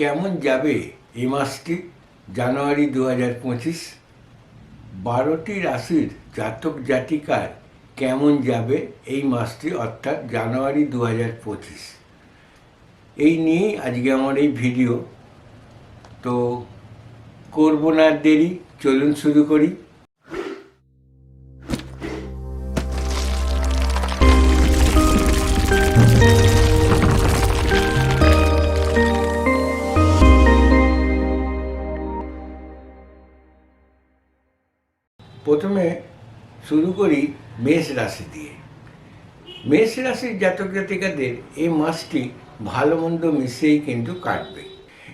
কেমন যাবে এই মাসটি? জানুয়ারি দু হাজার পঁচিশ। বারোটি রাশির জাতক জাতিকার কেমন যাবে এই মাসটি, অর্থাৎ জানুয়ারি দু হাজার পঁচিশ। এই নিয়েই আজকে আমার এই ভিডিও। তো করব না দেরি, চলুন শুরু করি। প্রথমে শুরু করি মেষ রাশি দিয়ে। মেষ রাশির জাতক জাতিকাদের এই মাসটি ভালো মন্দ মিশিয়েই কিন্তু কাটবে।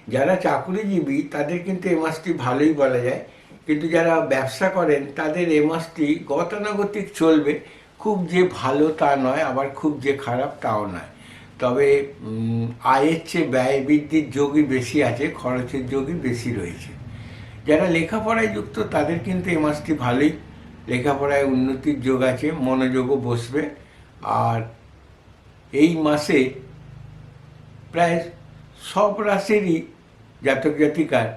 যারা চাকুরিজীবী, তাদের কিন্তু এই মাসটি ভালোই বলা যায়। কিন্তু যারা ব্যবসা করেন, তাদের এই মাসটি গতানুগতিক চলবে। খুব যে ভালো তা নয়, আবার খুব যে খারাপ তাও নয়। তবে আয়ের চেয়ে ব্যয় বৃদ্ধির যোগই বেশি আছে, খরচের যোগই বেশি রয়েছে। যারা লেখাপড়ায় যুক্ত, তাদের কিন্তু এই মাসটি ভালোই। লেখাপড়ায় উন্নতির যোগ আছে, মনোযোগও বসবে। আর এই মাসে প্রায় সব রাশিরই জাতক জাতিকার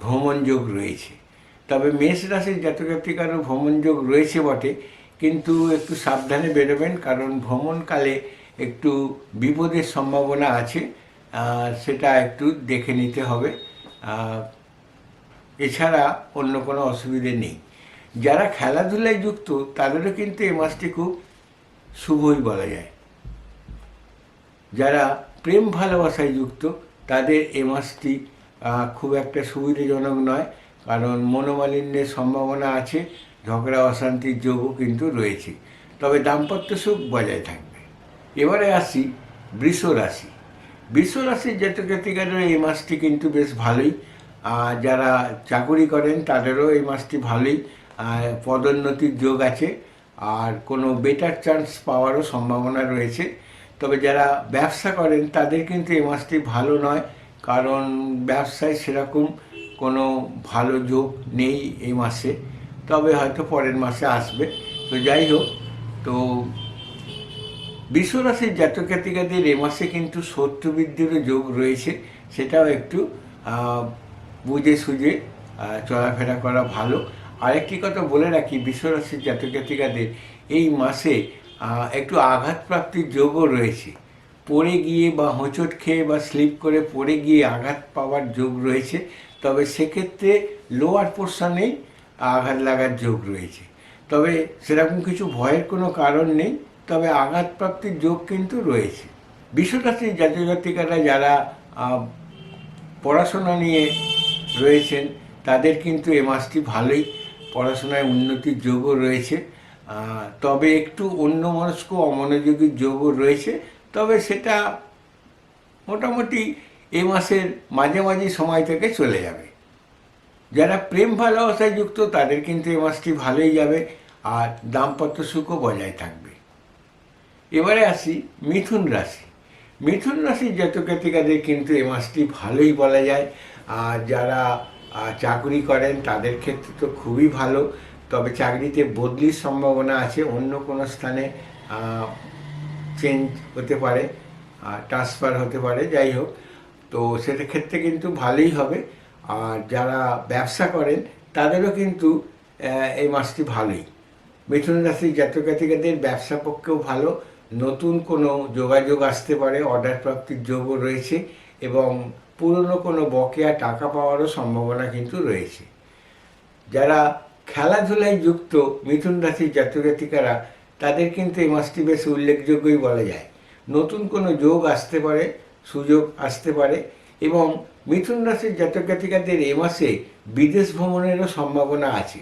ভ্রমণ যোগ রয়েছে। তবে মেষ রাশির জাতক জাতিকারও ভ্রমণ যোগ রয়েছে বটে, কিন্তু একটু সাবধানে বেরোবেন, কারণ ভ্রমণকালে একটু বিপদের সম্ভাবনা আছে। সেটা একটু দেখে নিতে হবে। এছাড়া অন্য কোনো অসুবিধে নেই। যারা খেলাধুলায় যুক্ত, তাদেরও কিন্তু এই মাসটি খুব শুভই বলা যায়। যারা প্রেম ভালোবাসায় যুক্ত, তাদের এ মাসটি খুব একটা সুবিধাজনক নয়, কারণ মনোমালিন্যের সম্ভাবনা আছে, ঝগড়া, অশান্তির যোগও কিন্তু রয়েছে। তবে দাম্পত্য সুখ বজায় থাকবে। এবারে আসি বৃষ রাশি। বৃষ রাশির জাতক জাতিকাদের এই মাসটি কিন্তু বেশ ভালোই যারা চাকুরি করেন, তাদেরও এই মাসটি ভালোই পদোন্নতির যোগ আছে। আর কোনো বেটার চান্স পাওয়ারও সম্ভাবনা রয়েছে। তবে যারা ব্যবসা করেন, তাদের কিন্তু এই মাসটি ভালো নয়। কারণ ব্যবসায় সেরকম কোনো ভালো যোগ নেই এই মাসে। তবে হয়তো পরের মাসে আসবে। তো যাই হোক, তো বিশ্বরাশির জাতক জাতিকাদের এ মাসে কিন্তু শত্রু বৃদ্ধিরও যোগ রয়েছে। সেটাও একটু বুঝে সুঝে চলাফেরা করা ভালো। আরেকটি কথা বলে রাখি, বিশ্বরাশির জাতক জাতিকাদের, এই মাসে একটু আঘাতপ্রাপ্তির যোগও রয়েছে। পড়ে গিয়ে বা হোঁচট খেয়ে বা স্লিপ করে পড়ে গিয়ে আঘাত পাওয়ার যোগ রয়েছে, তবে সেক্ষেত্রে লোয়ার পোর্শনেই আঘাত লাগার যোগ রয়েছে। তবে সেরকম কিছু ভয়ের কোনো কারণ নেই, তবে আঘাতপ্রাপ্তির যোগ কিন্তু রয়েছে। বিশ্বরাশির জাতীয় জাতিকারা যারা পড়াশোনা নিয়ে রয়েছেন, তাদের কিন্তু এ মাসটি ভালোই পড়াশোনায় উন্নতির যোগও রয়েছে। তবে একটু অন্যমনস্ক অমনোযোগীর যোগও রয়েছে, তবে সেটা মোটামুটি এ মাসের মাঝে মাঝামাঝি সময় থেকে চলে যাবে। যারা প্রেম ভালোবাসায় যুক্ত, তাদের কিন্তু এ মাসটি ভালোই যাবে, আর দাম্পত্য সুখও বজায় থাকবে। এবারে আসি মিথুন রাশি। মিথুন রাশির জাতক জাতিকাদের কিন্তু এ মাসটি ভালোই বলা যায়। আর যারা চাকরি করেন তাদের ক্ষেত্রে তো খুবই ভালো। তবে চাকরিতে বদলির সম্ভাবনা আছে, অন্য কোনো স্থানে চেঞ্জ হতে পারে ট্রান্সফার হতে পারে, যাই হোক। তো সেটা ক্ষেত্রে কিন্তু ভালোই হবে। আর যারা ব্যবসা করেন তাদেরও কিন্তু এই মাসটি ভালোই। মিথুন রাশির জাতক জাতিকাদের ব্যবসা পক্ষেও ভালো। নতুন কোনো যোগাযোগ আসতে পারে অর্ডার প্রাপ্তির যোগও রয়েছে এবং পুরনো কোনো বকেয়া টাকা পাওয়ারও সম্ভাবনা কিন্তু রয়েছে। যারা খেলাধুলায় যুক্ত মিথুন রাশির জাতক জাতিকারা তাদের কিন্তু এই মাসটি বেশ উল্লেখযোগ্যই বলা যায়। নতুন কোনো যোগ আসতে পারে, সুযোগ আসতে পারে এবং মিথুন রাশির জাতক জাতিকাদের এ মাসে বিদেশ ভ্রমণেরও সম্ভাবনা আছে।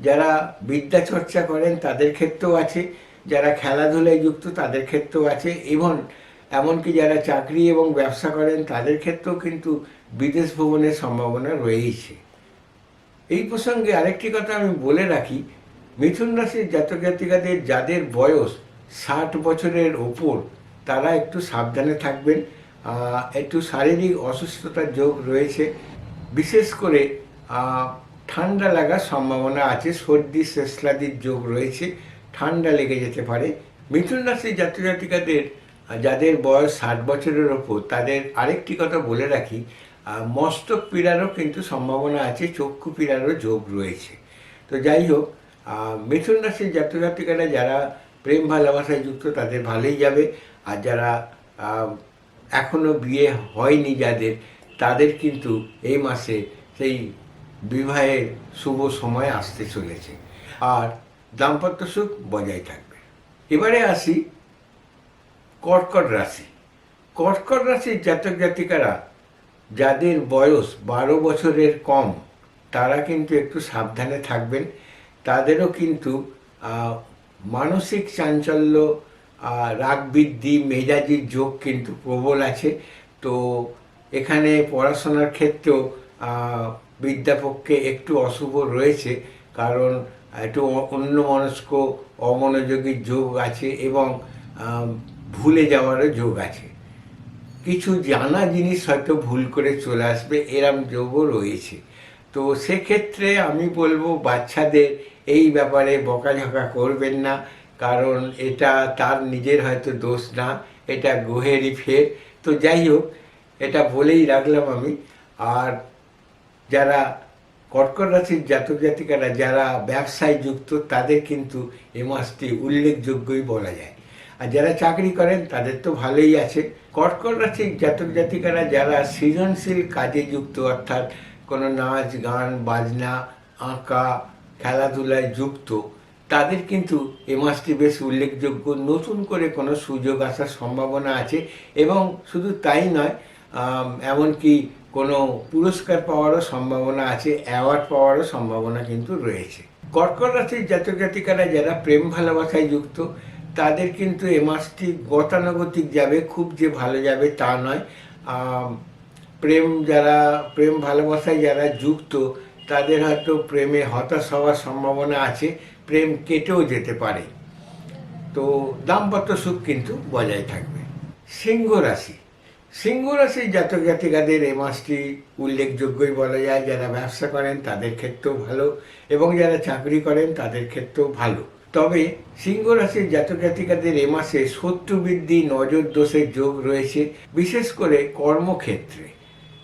যারা বিদ্যা চর্চা করেন, তাদের ক্ষেত্রেও আছে। যারা খেলাধুলায় যুক্ত, তাদের ক্ষেত্রেও আছে। এবং এমনকি যারা চাকরি এবং ব্যবসা করেন তাদের ক্ষেত্রেও কিন্তু বিদেশ ভ্রমণের সম্ভাবনা রয়েইছে। এই প্রসঙ্গে আরেকটি কথা আমি বলে রাখি। মিথুন রাশির জাতক জাতিকাদের যাদের বয়স ষাট বছরের ওপর তারা একটু সাবধানে থাকবেন। একটু শারীরিক অসুস্থতার যোগ রয়েছে। বিশেষ করে ঠান্ডা লাগার সম্ভাবনা আছে সর্দি শেষলাদির যোগ রয়েছে। ঠান্ডা লেগে যেতে পারে। মিথুন রাশির জাতক জাতিকাদের আহ, যাদের বয়স ষাট বছরের ওপর, তাদের আরেকটি কথা বলে রাখি মস্তক পীড়ারও কিন্তু সম্ভাবনা আছে, চক্ষু পীড়ারও যোগ রয়েছে। তো যাই হোক মিথুন রাশির জাতজাতিকারা যারা প্রেম ভালোবাসায় যুক্ত, তাদের ভালোই যাবে। আর যারা এখনও বিয়ে হয়নি যাদের, তাদের কিন্তু এই মাসে সেই বিবাহের শুভ সময় আসতে চলেছে। আর দাম্পত্য সুখ বজায় থাকবে। এবারে আসি কর্কট রাশি। কর্কট রাশির জাতক জাতিকারা, যাদের বয়স বারো বছরের কম, তারা কিন্তু একটু সাবধানে থাকবেন। তাদেরও কিন্তু মানসিক চাঞ্চল্য রাগ বৃদ্ধি, মেজাজির যোগ কিন্তু প্রবল আছে। তো এখানে পড়াশোনার ক্ষেত্রেও বিদ্যাপক্ষে একটু অশুভ রয়েছে। কারণ একটু অন্য মনস্ক অমনোযোগীর যোগ আছে এবং ভুলে যাওয়ারও যোগ আছে। কিছু জানা জিনিস হয়তো ভুল করে চলে আসবে, এরম যোগও রয়েছে। তো সেক্ষেত্রে আমি বলব, বাচ্চাদের এই ব্যাপারে বকাঝকা করবেন না, কারণ এটা তার নিজের হয়তো দোষ না, এটা গ্রহেরই ফের। তো যাই হোক, এটা বলেই রাখলাম আমি। আর যারা কর্কট রাশির জাতক জাতিকারা, যারা ব্যবসায় যুক্ত, তাদের কিন্তু এ মাসটি উল্লেখযোগ্যই বলা যায়। আর যারা চাকরি করেন, তাদের তো ভালোই আছে। কর্কট রাশির জাতক জাতিকারা যারা সৃজনশীল কাজে যুক্ত, অর্থাৎ কোনো নাচ, গান, বাজনা, আঁকা, খেলাধুলায় যুক্ত, তাদের কিন্তু এ মাসটি বেশ উল্লেখযোগ্য। নতুন করে কোনো সুযোগ আসার সম্ভাবনা আছে এবং শুধু তাই নয় এমনকি কোনো পুরস্কার পাওয়ারও সম্ভাবনা আছে, অ্যাওয়ার্ড পাওয়ারও সম্ভাবনা কিন্তু রয়েছে। কর্কট রাশির জাতক জাতিকারা যারা প্রেম ভালোবাসায় যুক্ত তাদের কিন্তু এ মাসটি গতানুগতিক যাবে, খুব যে ভালো যাবে তা নয়। প্রেম যারা, প্রেম ভালোবাসায় যারা যুক্ত, তাদের হয়তো প্রেমে হতাশ হওয়ার সম্ভাবনা আছে, প্রেম কেটেও যেতে পারে। তো দাম্পত্য সুখ কিন্তু বজায় থাকবে। সিংহ রাশি। সিংহ রাশি জাতক জাতিকাদের এই মাসটি উল্লেখযোগ্যই বলা যায়, যারা ব্যবসা করেন তাদের ক্ষেত্রেও ভালো এবং যারা চাকরি করেন তাদের ক্ষেত্রেও ভালো। তবে সিংহ রাশির জাতক জাতিকাদের এ মাসে শত্রু বৃদ্ধি নজর দোষের যোগ রয়েছে, বিশেষ করে কর্মক্ষেত্রে।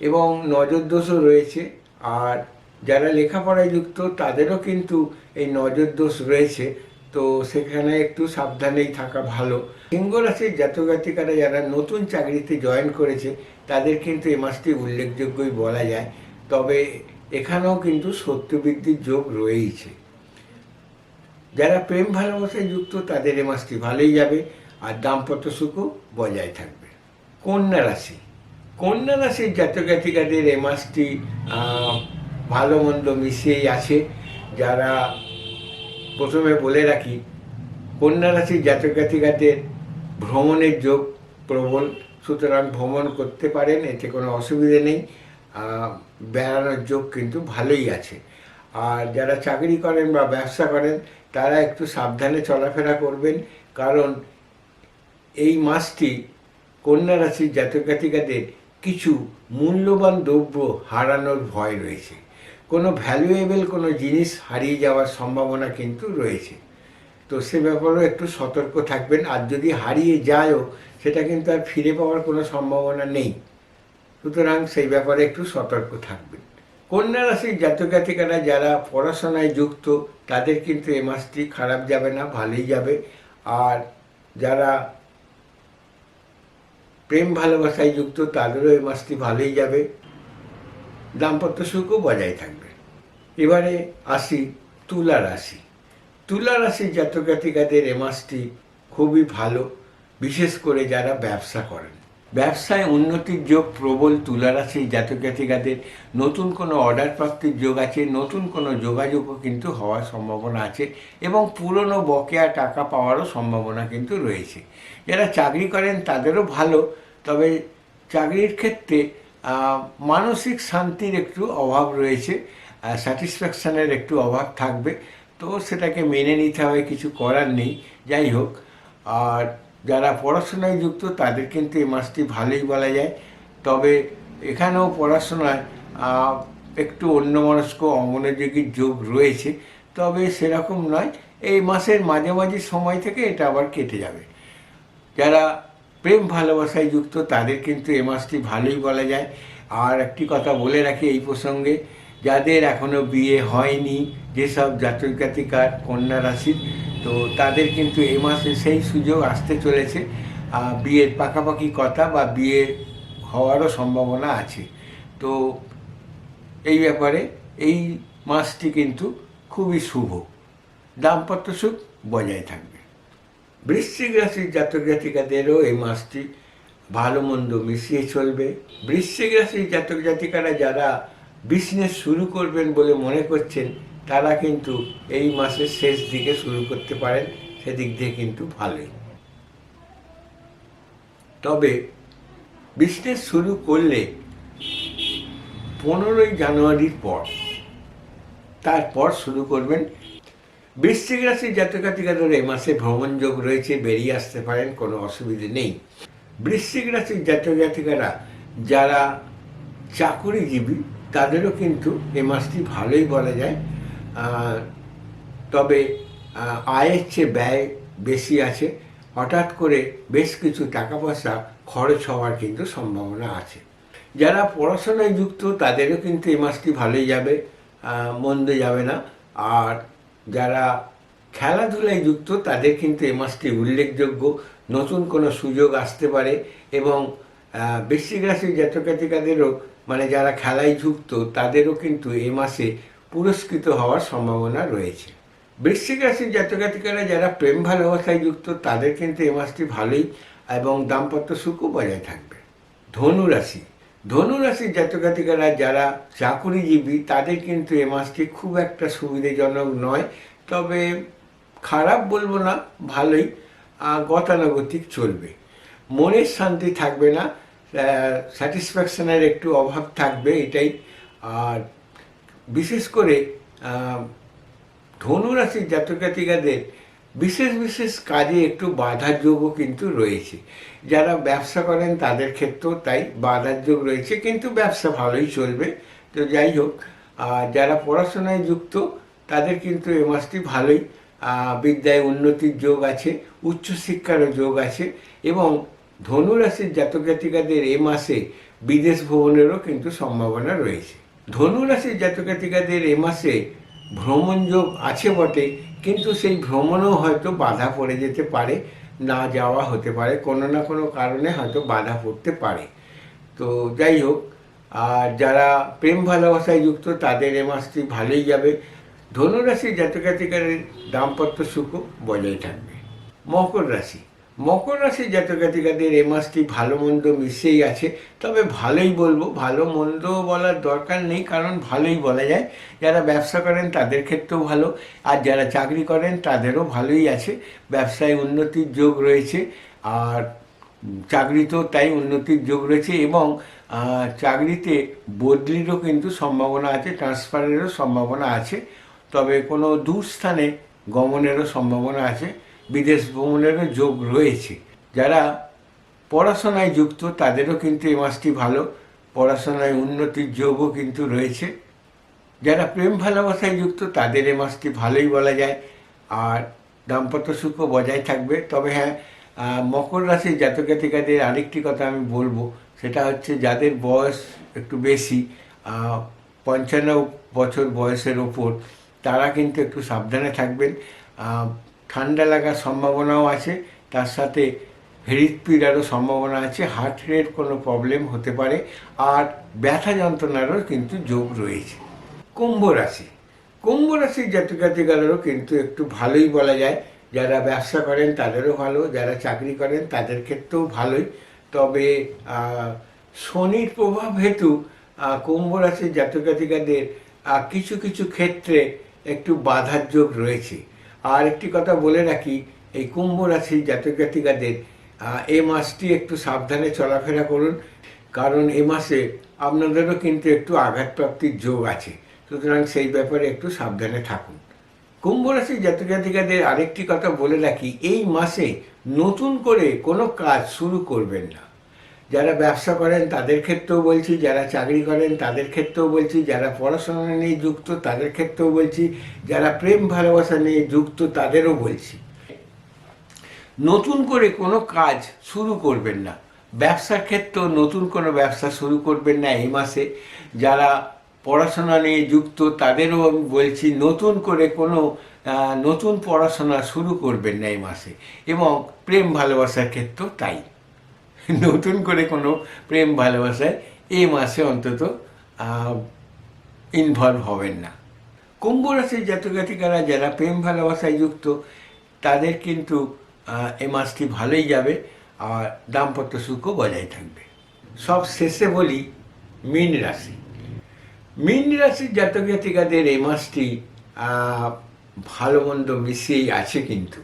এবং নজর দোষও রয়েছে, আর যারা লেখাপড়ায় যুক্ত, তাদেরও কিন্তু এই নজর দোষ রয়েছে। তো সেখানে একটু সাবধানেই থাকা ভালো। সিংহ রাশির জাতক জাতিকারা যারা নতুন চাকরিতে জয়েন করেছে, তাদের কিন্তু এ মাসটি উল্লেখযোগ্যই বলা যায়। তবে এখানেও কিন্তু সত্যবৃদ্ধির যোগ রয়েইছে। যারা প্রেম ভালোবাসায় যুক্ত, তাদের এ মাসটি ভালোই যাবে। আর দাম্পত্য সুখও বজায় থাকবে। কন্যা রাশি। কন্যা রাশির জাতক জাতিকাদের এ মাসটি ভালো মন্দ মিশিয়েই আছে। যারা প্রথমে বলে রাখি, কন্যা রাশির জাতক জাতিকাদের ভ্রমণের যোগ প্রবল। সুতরাং ভ্রমণ করতে পারেন, এতে কোনো অসুবিধে নেই। বেড়ানোর যোগ কিন্তু ভালোই আছে। আর যারা চাকরি করেন বা ব্যবসা করেন তারা একটু সাবধানে চলাফেরা করবেন, কারণ এই মাসটি কন্যা রাশির জাতক জাতিকাদের কিছু মূল্যবান দ্রব্য হারানোর ভয় রয়েছে। কোনো ভ্যালুয়েবল কোনো জিনিস হারিয়ে যাওয়ার সম্ভাবনা কিন্তু রয়েছে। তো সে ব্যাপারেও একটু সতর্ক থাকবেন, আর যদি হারিয়ে যায়ও, সেটা কিন্তু আর ফিরে পাওয়ার কোনো সম্ভাবনা নেই। সুতরাং সেই ব্যাপারে একটু সতর্ক থাকবেন। কন্যা রাশির জাতক জাতিকারা যারা পড়াশোনায় যুক্ত তাদের কিন্তু এ মাসটি খারাপ যাবে না, ভালোই যাবে। আর যারা প্রেম ভালোবাসায় যুক্ত, তাদেরও এই মাসটি ভালোই যাবে। দাম্পত্য সুখও বজায় থাকবে। এবারে আসি তুলা রাশি। তুলা রাশির জাতক জাতিকাদের এ মাসটি খুবই ভালো, বিশেষ করে যারা ব্যবসা করেন। ব্যবসায় উন্নতির যোগ প্রবল তুলা রাশির জাতক জাতিকাদের নতুন কোনো অর্ডার প্রাপ্তির যোগ আছে, নতুন কোনো যোগাযোগও কিন্তু হওয়ার সম্ভাবনা আছে এবং পুরনো বকেয়া টাকা পাওয়ারও সম্ভাবনা কিন্তু রয়েছে। যারা চাকরি করেন তাদেরও ভালো, তবে চাকরির ক্ষেত্রে মানসিক শান্তির একটু অভাব রয়েছে স্যাটিসফ্যাকশানের একটু অভাব থাকবে। তো সেটাকে মেনে নিতে হবে, কিছু করার নেই। যাই হোক, আর যারা পড়াশোনায় যুক্ত, তাদের কিন্তু এই মাসটি ভালোই বলা যায়। তবে এখানেও পড়াশোনায় একটু অন্যমনস্ক অমনোযোগীর যোগ রয়েছে। তবে সেরকম নয়, এই মাসের মাঝামাঝি সময় থেকে এটা আবার কেটে যাবে। যারা প্রেম ভালোবাসায় যুক্ত, তাদের কিন্তু এ মাসটি ভালোই বলা যায়। আর একটি কথা বলে রাখি এই প্রসঙ্গে যাদের এখনও বিয়ে হয়নি, যেসব জাতক জাতিকার কন্যা রাশির তো তাদের কিন্তু এ মাসে সেই সুযোগ আসতে চলেছে। বিয়ের পাকাপাকি কথা বা বিয়ে হওয়ারও সম্ভাবনা আছে। তো এই ব্যাপারে এই মাসটি কিন্তু খুবই শুভ। দাম্পত্য সুখ বজায় থাকবে। বৃশ্চিক রাশির জাতক জাতিকাদেরও এই মাসটি ভালো মন্দ মিশিয়ে চলবে। বৃশ্চিক রাশির জাতক জাতিকারা যারা বিজনেস শুরু করবেন বলে মনে করছেন, তারা কিন্তু এই মাসের শেষ দিকে শুরু করতে পারেন, সেদিক দিয়ে কিন্তু ভালোই। তবে বিজনেস শুরু করলে পনেরোই জানুয়ারির পর, তারপর শুরু করবেন। বৃশ্চিক রাশির জাতকাতিকাদের এই মাসে ভ্রমণযোগ রয়েছে, বেরিয়ে আসতে পারেন, কোনো অসুবিধে নেই। বৃশ্চিক রাশির জাতক জাতিকারা যারা চাকুরিজীবী তাদেরও কিন্তু এ মাসটি ভালোই বলা যায়। তবে আয়ের চেয়ে ব্যয় বেশি আছে। হঠাৎ করে বেশ কিছু টাকা পয়সা খরচ হওয়ার কিন্তু সম্ভাবনা আছে। যারা পড়াশোনায় যুক্ত, তাদেরও কিন্তু এই মাসটি ভালোই যাবে মন্দ যাবে না। আর যারা খেলাধুলায় যুক্ত, তাদের কিন্তু এই মাসটি উল্লেখযোগ্য। নতুন কোনো সুযোগ আসতে পারে এবং বৃশ্চিক রাশির জাতকাতিকাদেরও মানে যারা খেলায় যুক্ত, তাদেরও কিন্তু এ মাসে পুরস্কৃত হওয়ার সম্ভাবনা রয়েছে। বৃশ্চিক রাশির জাতকাতিকারা যারা প্রেম ভালোবাসায় যুক্ত, তাদের কিন্তু এ মাসটি ভালোই এবং দাম্পত্য সুখও বজায় থাকবে। ধনু রাশি। ধনু রাশির জাতকাতিকারা যারা চাকুরিজীবী, তাদের কিন্তু এ মাসটি খুব একটা সুবিধাজনক নয়। তবে খারাপ বলব না, ভালোই গতানুগতিক চলবে। মনের শান্তি থাকবে না স্যাটিসফ্যাকশনের একটু অভাব থাকবে এটাই। আর বিশেষ করে আহ, ধনুরাশির জাতক জাতিকাদের বিশেষ বিশেষ কাজে একটু বাধার যোগও কিন্তু রয়েছে। যারা ব্যবসা করেন তাদের ক্ষেত্রেও তাই বাধার যোগ রয়েছে কিন্তু ব্যবসা ভালোই চলবে। তো যাই হোক যারা পড়াশোনায় যুক্ত তাদের কিন্তু এ মাসটি ভালোই বিদ্যায় উন্নতির যোগ আছে উচ্চশিক্ষারও যোগ আছে এবং ধনুরাশির জাতক জাতিকাদের এ মাসে বিদেশ ভ্রমণেরও কিন্তু সম্ভাবনা রয়েছে। ধনুরাশির জাতক জাতিকাদের এ মাসে ভ্রমণ যোগ আছে বটে, কিন্তু সেই ভ্রমণও হয়তো বাধা পড়ে যেতে পারে, না যাওয়া হতে পারে, কোনো না কোনো কারণে হয়তো বাধা পড়তে পারে। তো যাই হোক, আর যারা প্রেম ভালোবাসায় যুক্ত, তাদের এ মাসটি ভালোই যাবে। ধনুরাশির জাতকাতিকারের দাম্পত্য সুখ বজায় থাকবে। মকর রাশি। মকর রাশির জাতকাতিকাদের এ মাসটি ভালো মন্দ মিশেই আছে। তবে ভালোই বলব, ভালো মন্দ বলার দরকার নেই, কারণ ভালোই বলা যায়। যারা ব্যবসা করেন তাদের ক্ষেত্রেও ভালো, আর যারা চাকরি করেন তাদেরও ভালোই আছে। ব্যবসায় উন্নতির যোগ রয়েছে, আর চাকরিতেও তাই উন্নতির যোগ রয়েছে এবং চাকরিতে বদলিরও কিন্তু সম্ভাবনা আছে ট্রান্সফারেরও সম্ভাবনা আছে। তবে কোনো দূর স্থানে গমনেরও সম্ভাবনা আছে। বিদেশ ভ্রমণেরও যোগ রয়েছে। যারা পড়াশোনায় যুক্ত, তাদেরও কিন্তু এই মাসটি ভালো। পড়াশোনায় উন্নতির যোগও কিন্তু রয়েছে। যারা প্রেম ভালোবাসায় যুক্ত, তাদের এই মাসটি ভালোই বলা যায়। আর দাম্পত্য সুখও বজায় থাকবে। তবে হ্যাঁ মকর রাশির জাতক জাতিকাদের আরেকটি কথা আমি বলব। সেটা হচ্ছে যাদের বয়স একটু বেশি পঞ্চান্ন বছর বয়সের ওপর, তারা কিন্তু একটু সাবধানে থাকবেন। ঠান্ডা লাগার সম্ভাবনাও আছে, তার সাথে হৃদপীড়ারও সম্ভাবনা আছে হার্ট রেট কোনো প্রবলেম হতে পারে, আর ব্যথা যন্ত্রণারও কিন্তু যোগ রয়েছে। কুম্ভ রাশি, কুম্ভ রাশির জাতক কিন্তু একটু ভালোই বলা যায়। যারা ব্যবসা করেন তাদেরও ভালো, যারা চাকরি করেন তাদের ক্ষেত্রেও ভালোই। তবে শনির প্রভাব হেতু কুম্ভ রাশির জাতক জাতিকাদের কিছু কিছু ক্ষেত্রে একটু বাধার যোগ রয়েছে। আর একটি কথা বলে রাখি, এই কুম্ভ রাশির জাতক জাতিকাদের এ মাসটি একটু সাবধানে চলাফেরা করুন, কারণ এ মাসে আপনাদেরও কিন্তু একটু আঘাতপ্রাপ্তির যোগ আছে। সুতরাং সেই ব্যাপারে একটু সাবধানে থাকুন। কুম্ভ রাশির জাতক জাতিকাদের আরেকটি কথা বলে রাখি, এই মাসে নতুন করে কোনো কাজ শুরু করবেন না। যারা ব্যবসা করেন তাদের ক্ষেত্রেও বলছি, যারা চাকরি করেন তাদের ক্ষেত্রেও বলছি, যারা পড়াশোনা নিয়ে যুক্ত তাদের ক্ষেত্রেও বলছি, যারা প্রেম ভালোবাসা নিয়ে যুক্ত তাদেরও বলছি। নতুন করে কোনো কাজ শুরু করবেন না। ব্যবসার ক্ষেত্রেও নতুন কোনো ব্যবসা শুরু করবেন না এই মাসে। যারা পড়াশোনা নিয়ে যুক্ত তাদেরও আমি বলছি, নতুন করে কোনো নতুন পড়াশোনা শুরু করবেন না এই মাসে। এবং প্রেম ভালোবাসার ক্ষেত্রেও তাই। নতুন করে কোনো প্রেম ভালোবাসায় এই মাসে অন্তত ইনভলভ হবেন না। কুম্ভ রাশির জাতক জাতিকারা যারা প্রেম ভালোবাসায় যুক্ত, তাদের কিন্তু এ মাসটি ভালোই যাবে, আর দাম্পত্য সুখও বজায় থাকবে। সব শেষে বলি মীন রাশি। মীন রাশির জাতক জাতিকাদের এই মাসটি ভালো মন্দ মিশিয়েই আছে কিন্তু।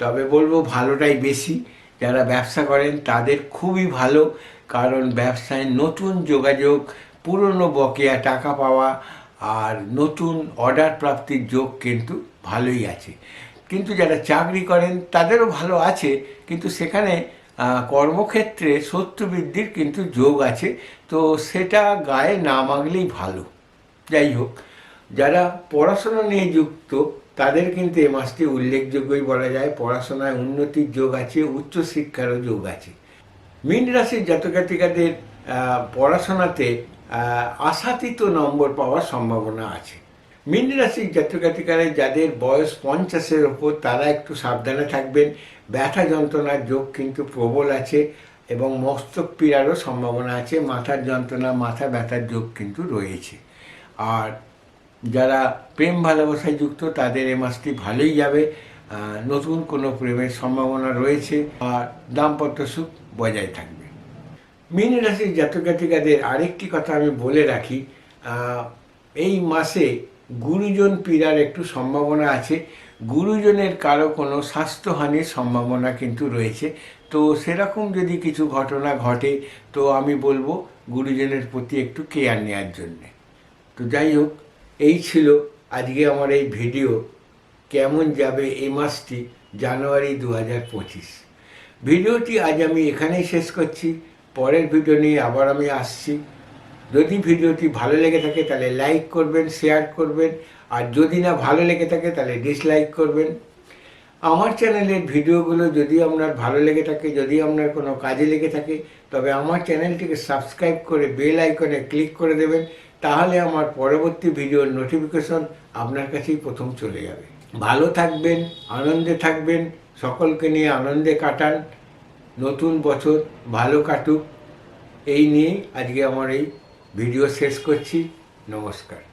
তবে বলব ভালোটাই বেশি। যারা ব্যবসা করেন, তাদের খুবই ভালো। কারণ ব্যবসায় নতুন যোগাযোগ, পুরনো বকেয়া টাকা পাওয়া আর নতুন অর্ডার প্রাপ্তির যোগ কিন্তু ভালোই আছে। কিন্তু যারা চাকরি করেন, তাদেরও ভালো আছে। কিন্তু সেখানে কর্মক্ষেত্রে শত্রু বৃদ্ধির কিন্তু যোগ আছে। তো সেটা গায়ে না মাগলেই ভালো। যাই হোক, যারা পড়াশোনা নিয়ে যুক্ত তাদের কিন্তু এ মাসটি উল্লেখযোগ্যই বলা যায় পড়াশোনায় উন্নতির যোগ আছে, উচ্চশিক্ষারও যোগ আছে। মীন রাশির জাতকাতিকাদের পড়াশোনাতে আশাতীত নম্বর পাওয়ার সম্ভাবনা আছে। মীন রাশির জাতকাতিকারা যাদের বয়স পঞ্চাশের ওপর, তারা একটু সাবধানে থাকবেন। ব্যথা যন্ত্রণার যোগ কিন্তু প্রবল আছে এবং মস্তক পীড়ারও সম্ভাবনা আছে। মাথার যন্ত্রণা, মাথা ব্যথার যোগ কিন্তু রয়েছে। আর যারা প্রেম ভালোবাসায় যুক্ত, তাদের এ মাসটি ভালোই যাবে। নতুন কোনো প্রেমের সম্ভাবনা রয়েছে আর দাম্পত্য সুখ বজায় থাকবে। মীন রাশির জাতক জাতিকাদের আরেকটি কথা আমি বলে রাখি এই মাসে গুরুজন পীড়ার একটু সম্ভাবনা আছে। গুরুজনের কারও কোনো স্বাস্থ্যহানির সম্ভাবনা কিন্তু রয়েছে। তো সেরকম যদি কিছু ঘটনা ঘটে, তো আমি বলব গুরুজনের প্রতি একটু কেয়ার নেওয়ার জন্যে। তো যাই হোক এই ছিল আজকে আমার এই ভিডিও, কেমন যাবে এই মাসটি, জানুয়ারি দু হাজার পঁচিশ। ভিডিওটি আজ আমি এখানেই শেষ করছি। পরের ভিডিও নিয়ে আবার আমি আসছি। যদি ভিডিওটি ভালো লেগে থাকে তাহলে লাইক করবেন, শেয়ার করবেন, আর যদি না ভালো লেগে থাকে তাহলে ডিসলাইক করবেন। আমার চ্যানেলের ভিডিওগুলো যদি আপনার ভালো লেগে থাকে, যদি আপনার কোনো কাজে লেগে থাকে, তবে আমার চ্যানেলটিকে সাবস্ক্রাইব করে বেল আইকনে ক্লিক করে দেবেন তাহলে আমার পরবর্তী ভিডিওর নোটিফিকেশন আপনার কাছেই প্রথম চলে যাবে। ভালো থাকবেন, আনন্দে থাকবেন, সকলকে নিয়ে আনন্দে কাটান। নতুন বছর ভালো কাটুক। এই নিয়েই আজকে আমার এই ভিডিও শেষ করছি। নমস্কার।